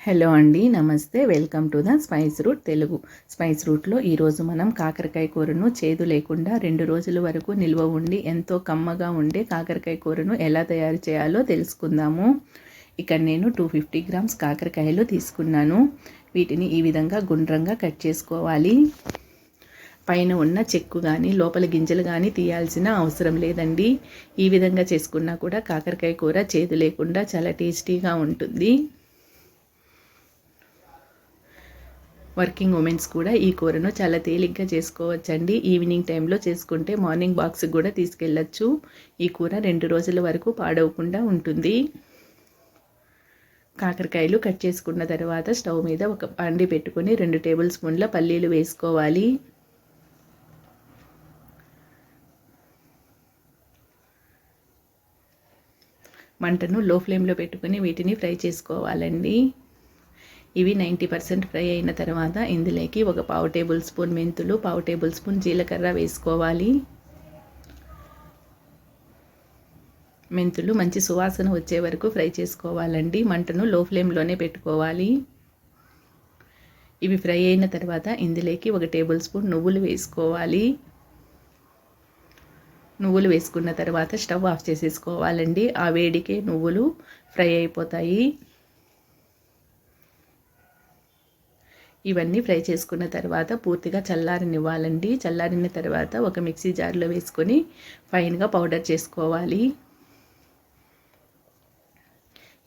Hello అండి నమస్తే. Welcome to the Spice Root Telugu. Spice రూట్లో ఈరోజు మనం కాకరకాయ కూరను చేదు లేకుండా రెండు రోజుల వరకు నిల్వ ఉండి ఎంతో కమ్మగా ఉండే కాకరకాయ కూరను ఎలా తయారు చేయాలో తెలుసుకుందాము. ఇక్కడ నేను టూ ఫిఫ్టీ గ్రామ్స్ కాకరకాయలు తీసుకున్నాను. వీటిని ఈ విధంగా గుండ్రంగా కట్ చేసుకోవాలి. పైన ఉన్న చెక్కు కానీ లోపల గింజలు కానీ తీయాల్సిన అవసరం లేదండి. ఈ విధంగా చేసుకున్నా కూడా కాకరకాయ కూర చేదు లేకుండా చాలా టేస్టీగా ఉంటుంది. వర్కింగ్ ఉమెన్స్ కూడా ఈ కూరను చాలా తేలిగ్గా చేసుకోవచ్చండి. ఈవినింగ్ టైంలో చేసుకుంటే మార్నింగ్ బాక్స్ కూడా తీసుకెళ్ళచ్చు. ఈ కూర రెండు రోజుల వరకు పాడవకుండా ఉంటుంది. కాకరకాయలు కట్ చేసుకున్న తర్వాత స్టవ్ మీద ఒక పండి పెట్టుకొని రెండు టేబుల్ స్పూన్ల పల్లీలు వేసుకోవాలి. మంటను లో ఫ్లేమ్లో పెట్టుకొని వీటిని ఫ్రై చేసుకోవాలండి. ఇవి నైంటీ పర్సెంట్ ఫ్రై అయిన తర్వాత ఇందులోకి ఒక పావు టేబుల్ స్పూన్ మెంతులు పావు టేబుల్ స్పూన్ జీలకర్ర వేసుకోవాలి. మెంతులు మంచి సువాసన వచ్చే వరకు ఫ్రై చేసుకోవాలండి. మంటను లో ఫ్లేమ్లోనే పెట్టుకోవాలి. ఇవి ఫ్రై అయిన తర్వాత ఇందులోకి ఒక టేబుల్ స్పూన్ నువ్వులు వేసుకోవాలి. నువ్వులు వేసుకున్న తర్వాత స్టవ్ ఆఫ్ చేసేసుకోవాలండి. ఆ వేడికే నువ్వులు ఫ్రై అయిపోతాయి. ఇవన్నీ ఫ్రై చేసుకున్న తర్వాత పూర్తిగా చల్లారనివ్వాలండి. చల్లారిన తర్వాత ఒక మిక్సీ జార్లో వేసుకొని ఫైన్గా పౌడర్ చేసుకోవాలి.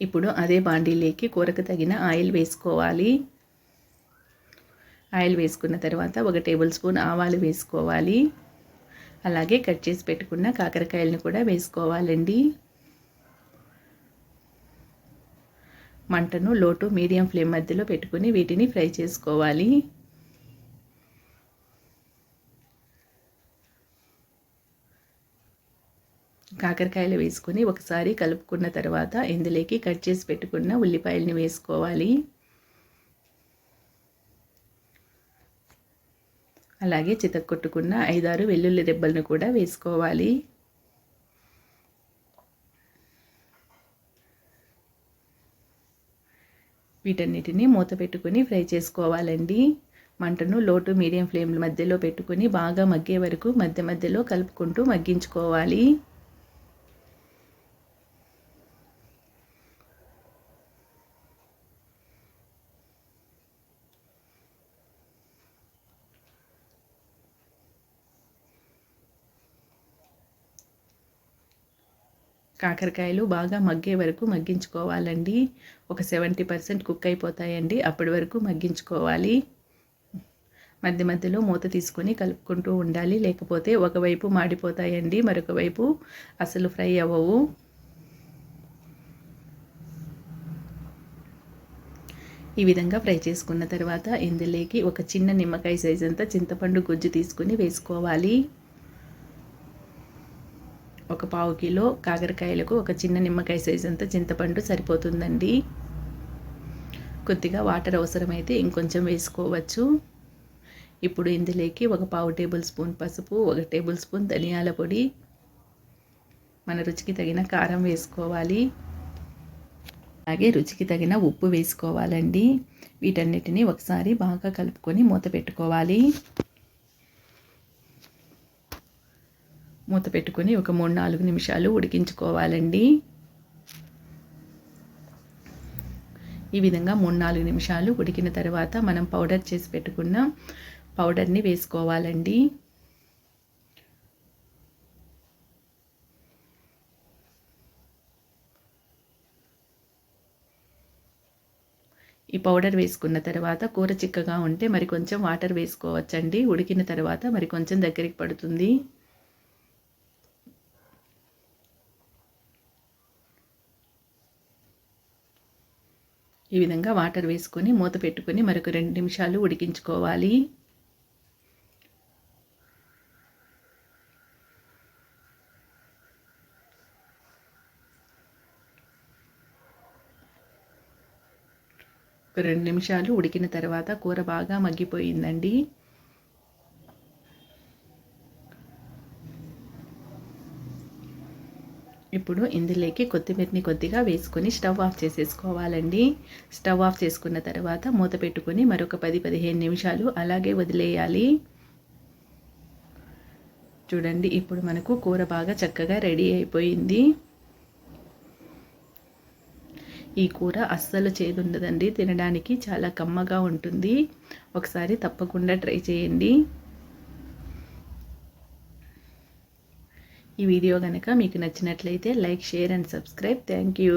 ఇప్పుడు అదే బాండీలోకి కూరకు తగిన ఆయిల్ వేసుకోవాలి. ఆయిల్ వేసుకున్న తర్వాత ఒక టేబుల్ స్పూన్ ఆవాలు వేసుకోవాలి. అలాగే కట్ చేసి పెట్టుకున్న కాకరకాయలను కూడా వేసుకోవాలండి. మంటను లోటు మీడియం ఫ్లేమ్ మధ్యలో పెట్టుకుని వీటిని ఫ్రై చేసుకోవాలి. కాకరకాయలు వేసుకొని ఒకసారి కలుపుకున్న తర్వాత ఇందులోకి కట్ చేసి పెట్టుకున్న ఉల్లిపాయలని వేసుకోవాలి. అలాగే చితక్కొట్టుకున్న ఐదారు వెల్లుల్లి రెబ్బలను కూడా వేసుకోవాలి. వీటన్నిటిని మూత పెట్టుకుని ఫ్రై చేసుకోవాలండి. మంటను లోటు మీడియం ఫ్లేమ్ మధ్యలో పెట్టుకుని బాగా మగ్గే వరకు మధ్య మధ్యలో కలుపుకుంటూ మగ్గించుకోవాలి. కాకరకాయలు బాగా మగ్గే వరకు మగ్గించుకోవాలండి. ఒక సెవెంటీ పర్సెంట్ కుక్ అయిపోతాయండి. అప్పటి వరకు మగ్గించుకోవాలి. మధ్య మధ్యలో మూత తీసుకొని కలుపుకుంటూ ఉండాలి. లేకపోతే ఒకవైపు మాడిపోతాయండి. మరొక వైపు అసలు ఫ్రై అవ్వవు. ఈ విధంగా ఫ్రై చేసుకున్న తర్వాత ఇందులోకి ఒక చిన్న నిమ్మకాయ సైజ్ అంతా చింతపండు గుజ్జు తీసుకుని వేసుకోవాలి. ఒక పావు కిలో కాకరకాయలకు ఒక చిన్న నిమ్మకాయ సైజ్ అంతా చింతపండు సరిపోతుందండి. కొద్దిగా వాటర్ అవసరమైతే ఇంకొంచెం వేసుకోవచ్చు. ఇప్పుడు ఇందులోకి ఒక పావు టేబుల్ స్పూన్ పసుపు ఒక టేబుల్ స్పూన్ ధనియాల పొడి. మన రుచికి తగిన కారం వేసుకోవాలి. అలాగే రుచికి తగిన ఉప్పు వేసుకోవాలండి. వీటన్నిటిని ఒకసారి బాగా కలుపుకొని మూత పెట్టుకోవాలి. మూత పెట్టుకొని ఒక మూడు నాలుగు నిమిషాలు ఉడికించుకోవాలండి. ఈ విధంగా మూడు నాలుగు నిమిషాలు ఉడికిన తర్వాత మనం పౌడర్ చేసి పెట్టుకున్న పౌడర్ని వేసుకోవాలండి. ఈ పౌడర్ వేసుకున్న తర్వాత కూర చిక్కగా ఉంటే మరి కొంచెం వాటర్ వేసుకోవచ్చండి. ఉడికిన తర్వాత మరి కొంచెం దగ్గరికి పడుతుంది. ఈ విధంగా వాటర్ వేసుకొని మూత పెట్టుకొని మరొక రెండు నిమిషాలు ఉడికించుకోవాలి. ఒక రెండు నిమిషాలు ఉడికిన తర్వాత కూర బాగా మగ్గిపోయిందండి. ఇప్పుడు ఇందులోకి కొత్తిమీరని కొద్దిగా వేసుకొని స్టవ్ ఆఫ్ చేసేసుకోవాలండి. స్టవ్ ఆఫ్ చేసుకున్న తర్వాత మూత పెట్టుకొని మరొక పది పదిహేను నిమిషాలు అలాగే వదిలేయాలి. చూడండి ఇప్పుడు మనకు కూర బాగా చక్కగా రెడీ అయిపోయింది. ఈ కూర అస్సలు చేదుండదండి తినడానికి చాలా కమ్మగా ఉంటుంది. ఒకసారి తప్పకుండా ట్రై చేయండి. ఈ వీడియో కనుక మీకు నచ్చినట్లయితే like share and subscribe. Thank you.